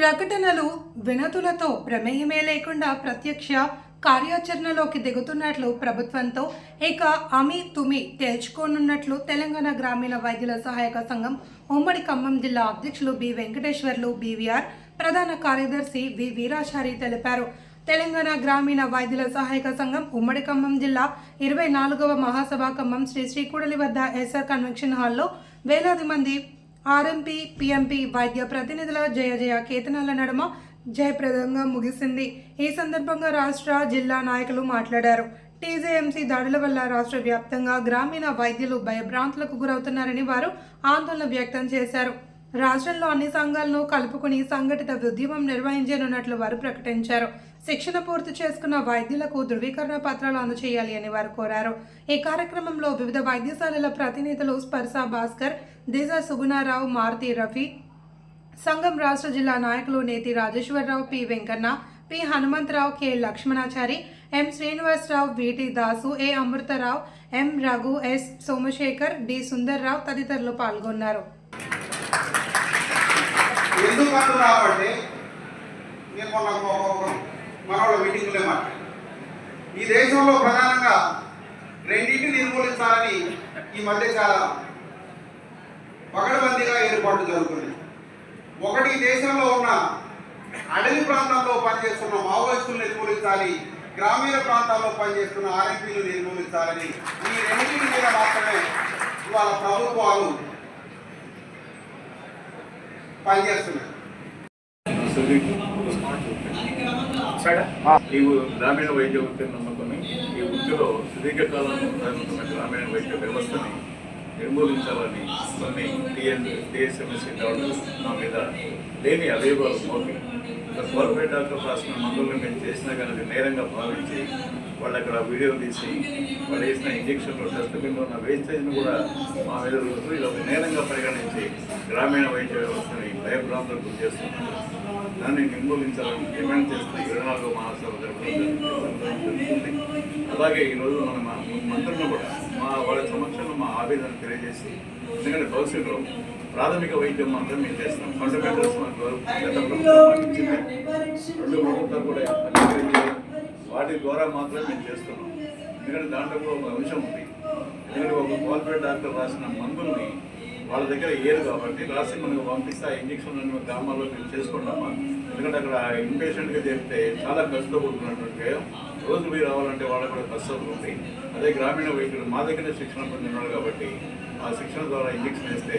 ప్రకటనలు వినతులతో ప్రమేయమే లేకుండా ప్రత్యక్ష కార్యాచరణలోకి దిగుతున్నట్లు ప్రభుత్వంతో ఇక అమి తుమి తేల్చుకోనున్నట్లు తెలంగాణ గ్రామీణ వైద్యుల సహాయక సంఘం ఉమ్మడి ఖమ్మం జిల్లా అధ్యక్షులు బి వెంకటేశ్వర్లు బీవీఆర్ ప్రధాన కార్యదర్శి వి వీరాచారి తెలిపారు. తెలంగాణ గ్రామీణ వైద్యుల సహాయక సంఘం ఉమ్మడి ఖమ్మం జిల్లా ఇరవై నాలుగవ మహాసభ ఖమ్మం శ్రీ శ్రీకూడలి వద్ద ఎస్ఆర్ కన్వెన్షన్ హాల్లో వేలాది మంది ఆర్ఎంపీ పిఎంపీ వైద్య ప్రతినిధుల జయ జయ కేతనాల నడుమ జయప్రదంగా ముగిసింది. ఈ సందర్భంగా రాష్ట్ర జిల్లా నాయకులు మాట్లాడారు. టీజేఎంసీ దాడుల వల్ల రాష్ట్ర వ్యాప్తంగా గ్రామీణ వైద్యులు భయభ్రాంతులకు గురవుతున్నారని వారు ఆందోళన వ్యక్తం చేశారు. రాష్ట్రంలో అన్ని సంఘాలను కలుపుకుని సంఘటిత ఉద్యమం నిర్వహించనున్నట్లు వారు ప్రకటించారు. శిక్షణ పూర్తి చేసుకున్న వైద్యులకు ధృవీకరణ పత్రాలు అందజేయాలి అని వారు కోరారు. ఈ కార్యక్రమంలో వివిధ వైద్యశాలల ప్రతినిధులు స్పర్శ భాస్కర్ దిశ సుగుణారావు మారుతి రఫీ సంఘం రాష్ట్ర జిల్లా నాయకులు Neti Rajeshwararao P Venkanna P Hanumantharao K Lakshmanachari M Srinivasarao VT Dasu A Amrutharao M Raghu S Somashekar D Sundarrao తదితరులు పాల్గొన్నారు. ఎందుకు అంటున్నావు మనోళ్ళ మీటింగ్లో మాట్లాడారు ఈ దేశంలో ప్రధానంగా రెండింటిని నిర్మూలించాలని ఈ మధ్య చాలా పగడబందీగా ఏర్పాటు జరుగుతుంది ఒకటి దేశంలో ఉన్న అడవి ప్రాంతాల్లో పనిచేస్తున్న మావోయిస్టులు నిర్మూలించాలి గ్రామీణ ప్రాంతాల్లో పనిచేస్తున్న ఆర్ఎంపీలు నిర్మూలించాలని ఈ రెండింటి మీద మాత్రమే ఇవాళ ప్రభుత్వాలు పనిచేస్తున్నాయి. నీవు గ్రామీణ వైద్య వృత్తిని నమ్ముకొని ఈ వృత్తిలో సుదీర్ఘకాలం కొనసాగుతున్న గ్రామీణ వైద్య వ్యవస్థని నిర్మూలించాలని కొన్ని టిఎన్ టిఎస్ఎంఎస్సీ నా మీద లేని అవేవాలు మోపి. కార్పొరేట్ డాక్టర్ రాసిన మందులను మేము చేసినా కానీ అది నేరంగా భావించి వాళ్ళు అక్కడ వీడియో తీసి వాళ్ళు వేసిన ఇంజక్షన్లు డస్ట్బిన్లో ఉన్న వేస్టేజ్ను కూడా మా మీద ఒక నేరంగా పరిగణించి గ్రామీణ వైద్య వ్యవస్థని భయభ్రాంతులకు గురి చేస్తున్నారు దాన్ని నిర్మూలించాలని డిమాండ్ చేస్తూ ఇరవై నాలుగో మహాసభ జరుగుతుంది. అలాగే ఈరోజు మన మా మంత్రులను కూడా మా వాళ్ళ సమక్షంలో మా ఆవేదన తెలియజేసి ఎందుకంటే భవిష్యత్తులో ప్రాథమిక వైద్యం మాత్రం మేము చేస్తున్నాం ఫండమెంటల్స్ మాకు గత రెండు ప్రభుత్వాలు కూడా వాటి ద్వారా మాత్రం మేము చేస్తున్నాం. ఎందుకంటే దాంట్లో ఒక అంశం ఉంది. ఎందుకంటే ఒక క్వాలిఫైడ్ డాక్టర్ రాసిన మందుల్ని వాళ్ళ దగ్గర ఏరు కాబట్టి రాసి మనకు పంపిస్తే ఆ ఇంజక్షన్లను గ్రామాల్లో మేము చేసుకుంటామా? ఎందుకంటే అక్కడ ఇన్పేషెంట్గా చెప్తే చాలా కష్టపడుతున్నటువంటి వ్యయం. రోజు పోయి రావాలంటే వాళ్ళకు కూడా కష్టం ఉంది అదే గ్రామీణ వైద్యులు మా దగ్గర శిక్షణ పొందినారు కాబట్టి ఆ శిక్షణ ద్వారా ఇంజక్షన్ వేస్తే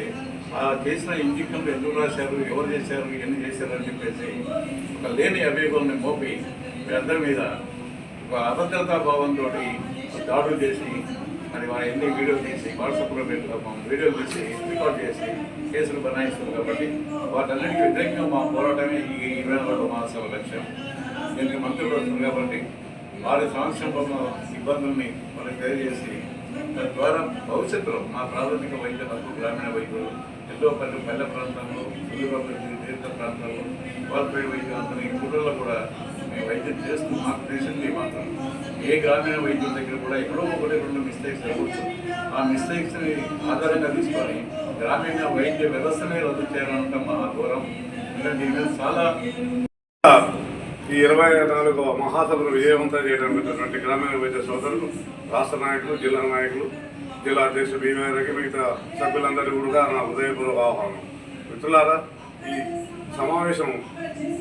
ఆ చేసిన ఇంజక్షన్లు ఎందుకు రాశారు? ఎవరు చేశారు? ఎన్ని చేశారు? అని చెప్పేసి ఒక లేని అభియోగాన్ని మోపి అందరి మీద ఒక అభద్రతా భావంతో దాడులు చేసి మరి వాళ్ళ ఎన్ని వీడియోలు తీసి వాట్సాప్లో పెట్టుకోమా వీడియోలు తీసి రికార్డ్ చేసి కేసులు బనాయిస్తుంది కాబట్టి వాటన్నిటికీ వ్యతిరేకంగా మా పోరాటమే ఈ ఇరవై నాలుగు మహాసభ లక్ష్యం. దీనికి మంత్రులు వస్తుంది కాబట్టి వారి సంక్షేమ ఇబ్బందుల్ని వాళ్ళకి తెలియజేసి తద్వారా భవిష్యత్తులో మా ప్రాథమిక వైద్యులకు గ్రామీణ వైద్యులు ఎంతో పల్లె పల్లె ప్రాంతాల్లో సుదూర తీర్థ ప్రాంతాల్లో వాల్పేట వైద్యులందరినీ ఊళ్ళలో కూడా మేము వైద్యం చేస్తూ మాకు తెలిసింది మాత్రం. ఏ గ్రామీణ వైద్యుల దగ్గర కూడా ఎక్కడో ఒకటి రెండు మిస్టేక్స్ జరగవచ్చు ఆ మిస్టేక్స్ని ఆధారంగా తీసుకొని గ్రామీణ వైద్య వ్యవస్థనే రద్దు చేయాలంట మా దూరం ఎందుకంటే దీని మీద చాలా ఈ ఇరవై నాలుగు మహాసభను విజయవంతం చేయడానికి గ్రామీణ వైద్య సోదరులు రాష్ట్ర నాయకులు జిల్లా నాయకులు జిల్లా అధ్యక్షుడు భీమేరకి మిగతా సభ్యులందరికీ కూడా నా హృదయపూర్వక ఆహ్వానం. మిత్రులారా ఈ సమావేశం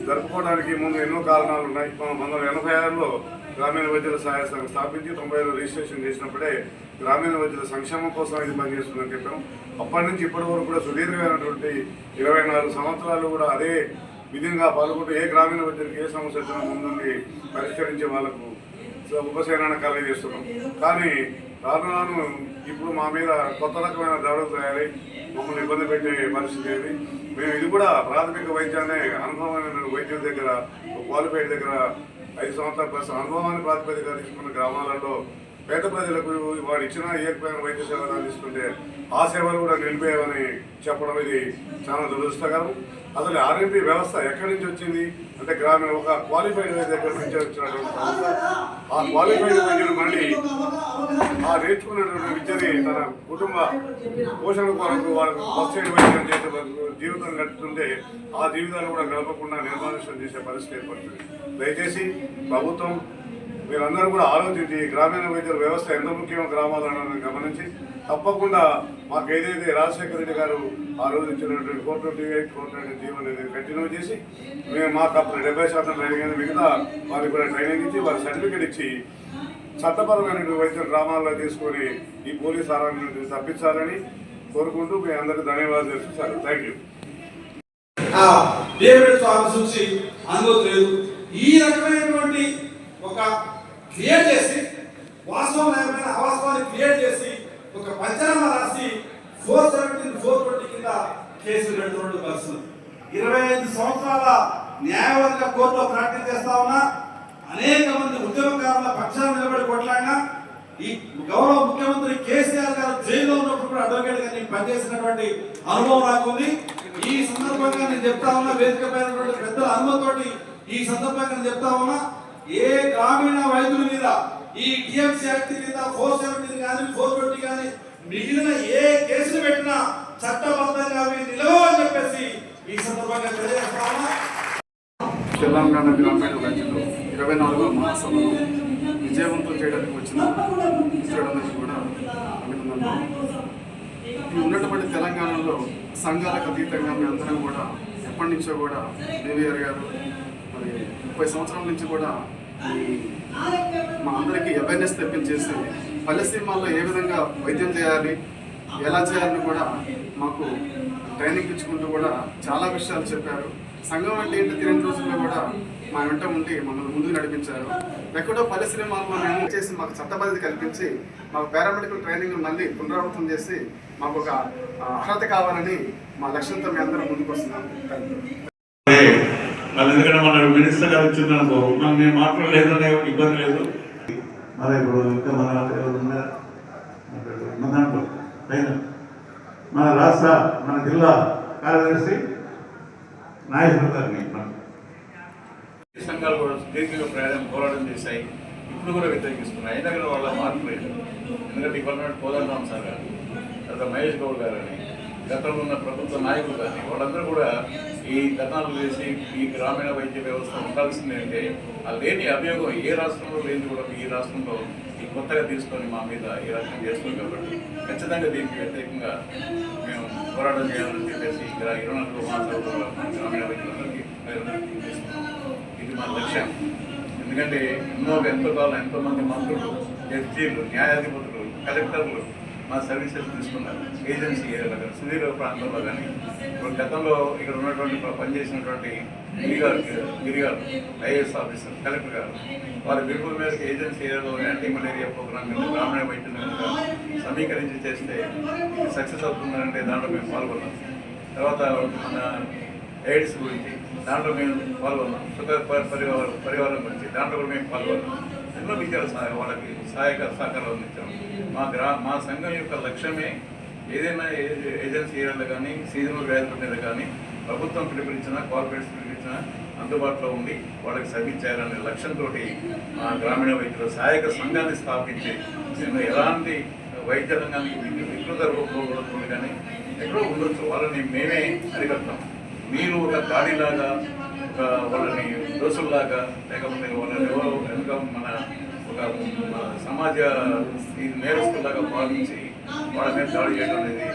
జరుపుకోవడానికి ముందు ఎన్నో కారణాలు ఉన్నాయి. మనం పంతొమ్మిది వందల ఎనభై ఆరులో గ్రామీణ వైద్యుల సహాయ సంఘం స్థాపించి తొంభై రిజిస్ట్రేషన్ చేసినప్పుడే గ్రామీణ వైద్యుల సంక్షేమం కోసం ఇది పనిచేస్తుందని చెప్పాం. అప్పటి నుంచి ఇప్పటి వరకు కూడా సుదీర్ఘమైనటువంటి ఇరవై నాలుగు సంవత్సరాలు కూడా అదే విధంగా పాల్గొంటూ ఏ గ్రామీణ వైద్యులకు ఏ సమస్య వచ్చినా ముందుండి పరిష్కరించే వాళ్ళకు ఉపశమనాన్ని కలగజేస్తున్నాం. కానీ రాను రాను ఇప్పుడు మా మీద కొత్త రకమైన దాడులు తయారై మమ్మల్ని ఇబ్బంది పెట్టే పరిస్థితి ఏది? మేము ఇది కూడా ప్రాథమిక వైద్యాన్ని అనుభవమైన వైద్యుల దగ్గర క్వాలిఫైడ్ దగ్గర ఐదు సంవత్సరాల ప్లస్ అనుభవాన్ని ప్రాతిపదికగా తీసుకున్న గ్రామాలలో పేద ప్రజలకు వాడు ఇచ్చిన ఏకమైన వైద్య సేవలు అందిస్తుంటే ఆ సేవలు కూడా నిలిపేవని చెప్పడం ఇది చాలా దురదృష్టకరం. అసలు ఆర్ఎంపీ వ్యవస్థ ఎక్కడి నుంచి వచ్చింది? అంటే గ్రామీణ ఒక క్వాలిఫైడ్ దగ్గర నుంచి వచ్చినటువంటి ఆ క్వాలిఫైడ్ విద్యను మళ్ళీ ఆ నేర్చుకున్నటువంటి విద్యని తన కుటుంబ పోషణ కొరకు వాళ్ళకు ఫస్ట్ వైద్యం చేసే జీవితం గడుపుతుంటే ఆ జీవితాలు కూడా గడపకుండా నిర్మానుష్యం చేసే పరిస్థితి ఏర్పడుతుంది. దయచేసి ప్రభుత్వం మీరందరూ కూడా ఆలోచించి గ్రామీణ వైద్యుల వ్యవస్థ ఎంత ముఖ్యమో గ్రామాలను గమనించి తప్పకుండా మాకు ఏదైతే రాజశేఖర రెడ్డి గారు ఆ రోజు ఇచ్చినటువంటి four twenty eight four twenty GO అనేది కంటిన్యూ చేసి మేము మాకు అప్పుడు డెబ్బై శాతం ట్రైనింగ్ అనేది మిగతా వారికి కూడా ట్రైనింగ్ ఇచ్చి వారి సర్టిఫికేట్ ఇచ్చి చట్టపరమైన వైద్యులు గ్రామాల్లో తీసుకొని ఈ పోలీస్ ఆరాన్ని నుంచి తప్పించాలని కోరుకుంటూ మీ అందరికీ ధన్యవాదాలు తెలుసు థ్యాంక్ యూ స్వామి చూసి అనుభూతి ఈ రకమైనటువంటి ఒక క్రియేట్ చేసి వాస్తవం లేకపోయినా అవాస్తవాన్ని క్రియేట్ చేసి ఒక పంచనామా రాసి ఫోర్ సెవెంటీన్ ఫోర్ ట్వంటీ కింద కేసులు పెడుతున్నట్టు పరిస్థితులు ఇరవై ఐదు సంవత్సరాల న్యాయవర్గ కోర్టులో ప్రాక్టీస్ చేస్తా ఉన్నా అనేక మంది ఉద్యమకారుల పక్షాన నిలబడి కొట్లాడినా ఈ గౌరవ ముఖ్యమంత్రి కేసీఆర్ గారు జైల్లో ఉన్నప్పుడు కూడా అడ్వకేట్గా నేను పనిచేసినటువంటి అనుభవం రాకుంది ఈ సందర్భంగా నేను చెప్తా ఉన్నా వేదిక పైనటువంటి పెద్దల అనుమతితోటి ఈ సందర్భంగా నేను చెప్తా ఉన్నా ఏ గ్రామీణ వైద్యుల మీద ఈ టిఎంసీ యాక్ట్ కింద ఫోర్ సెవెంటీ కానీ ఫోర్ ట్వంటీ కానీ మిగిలిన ఏ కేసులు పెట్టినా చట్టబద్ధంగా అవి నిలవని చెప్పేసి ఈ సందర్భంగా తెలియజేస్తా తెలంగాణ గ్రామీణ వైద్యులు ఇరవై నాలుగవ మహాసభను విజయవంతం చేయడానికి వచ్చిన మిత్రులందరికీ కూడా అభినందనలు. ఈ ఉన్నటువంటి తెలంగాణలో సంఘాలకు అతీతంగా మీ అందరం కూడా ఎప్పటి నుంచో కూడా దేవిఆర్ గారు మరి ముప్పై సంవత్సరాల నుంచి కూడా మా అందరికీ అవేర్నెస్ తెప్పించేసి పల్లెసీమాల్లో ఏ విధంగా వైద్యం చేయాలి ఎలా చేయాలని కూడా మాకు ట్రైనింగ్ ఇచ్చుకుంటూ కూడా చాలా విషయాలు చెప్పారు. సంఘం అంటే ఏంటి తిరిగిన రోజుల్లో కూడా మా వెంట ఉండి మమ్మల్ని ముందుకు నడిపించారు. ఎక్కడో పరిశ్రమల్లో మేము చేసి మాకు చట్టబద్ధత కల్పించి మాకు పారామెడికల్ ట్రైనింగ్ మళ్ళీ పునరావృతం చేసి మాకు ఒక అర్హత కావాలని మా లక్ష్యంతో మేము అందరం ముందుకు వస్తున్నాం. అది ఎందుకంటే మన మినిస్టర్ గారు వచ్చిందనుకో మనం నేను మాట్లాడలేదు అనే ఇబ్బంది లేదు. మరి ఇప్పుడు ఇంకా మన ఎవరు ఉన్నారు? మన దాంట్లో పైన. మన రాష్ట్ర మన జిల్లా కార్యదర్శి నాయకులు గారిని సంఘాలు కూడా దీర్ఘంగా ప్రయాణం పోరాటం చేశాయి. ఇప్పుడు కూడా వ్యతిరేకిస్తున్నాయి. అయినా కూడా వాళ్ళ మార్పు లేదు. ఎందుకంటే ఇవాళ కోదండరామ్ సార్ గారు తర్వాత మహేష్ గౌడ్ గారు అని గతంలో ఉన్న ప్రభుత్వ నాయకులు కానీ వాళ్ళందరూ కూడా ఈ ధర్నాలు చేసి ఈ గ్రామీణ వైద్య వ్యవస్థ ఉండాల్సింది అంటే ఆ లేని అభియోగం ఏ రాష్ట్రంలో లేని కూడా ఈ రాష్ట్రంలో ఈ కొత్తగా తీసుకొని మా మీద ఈ రాష్ట్రం చేస్తుంది కాబట్టి ఖచ్చితంగా దీనికి వ్యతిరేకంగా మేము పోరాటం చేయాలని చెప్పేసి ఇక్కడ ఇరవై నాలుగు మాసాలు గ్రామీణ వైద్యులందరికీ ఇది మా లక్ష్యం. ఎందుకంటే ఎన్నో ఎంతో కాలం ఎంతోమంది మంత్రులు జడ్జీలు న్యాయాధిపతులు కలెక్టర్లు మా సర్వీసెస్ తీసుకున్నారు. ఏజెన్సీ ఏరియాలో కానీ సుదీర్ఘ ప్రాంతంలో కానీ. ఇప్పుడు గతంలో ఇక్కడ ఉన్నటువంటి పనిచేసినటువంటి గిరిగారు గిరిగారు ఐఏఎస్ ఆఫీసర్ కలెక్టర్ గారు వారి పిలుపుల మేరకు ఏజెన్సీ ఏరియాలో యాంటీ మలేరియా ప్రోగ్రామ్ కింద గ్రామీణ వైద్యుల సమీకరించి చేస్తే సక్సెస్ అవుతుందంటే దాంట్లో మేము పాల్గొన్నాం. తర్వాత మన ఎయిడ్స్ గురించి దాంట్లో మేము పాల్గొన్నాం. సుఖ పరివారం పరివారం గురించి దాంట్లో కూడా మేము పాల్గొన్నాం. ఎన్నో విద్యా సహాయ వాళ్ళకి సహాయక సహకారాలు అందించాం. మా గ్రా మా సంఘం యొక్క లక్ష్యమే ఏదైనా ఏ- ఏజెన్సీ ఏరియాలో కానీ సీజనల్ వ్యాధుల మీద కానీ ప్రభుత్వం పిలుపునిచ్చిన కార్పొరేట్స్ పిలిపించిన అందుబాటులో ఉండి వాళ్ళకి సర్వీస్ లక్ష్యంతో మా గ్రామీణ వైద్యుల సహాయక సంఘాన్ని స్థాపించి నేను ఎలాంటి వైద్య రంగానికి వికృత రూపంలో కానీ ఎక్కడో ఉండొచ్చు. వాళ్ళని మేమే అరికడతాం. మీరు ఒక దాడిలాగా ఒక వాళ్ళని దోసుల్లాగా లేకపోతే వాళ్ళని వెనుక మన ఒక సమాజ ఈ నేరస్తులాగా భావించి వాళ్ళ మీద దాడి చేయడం అనేది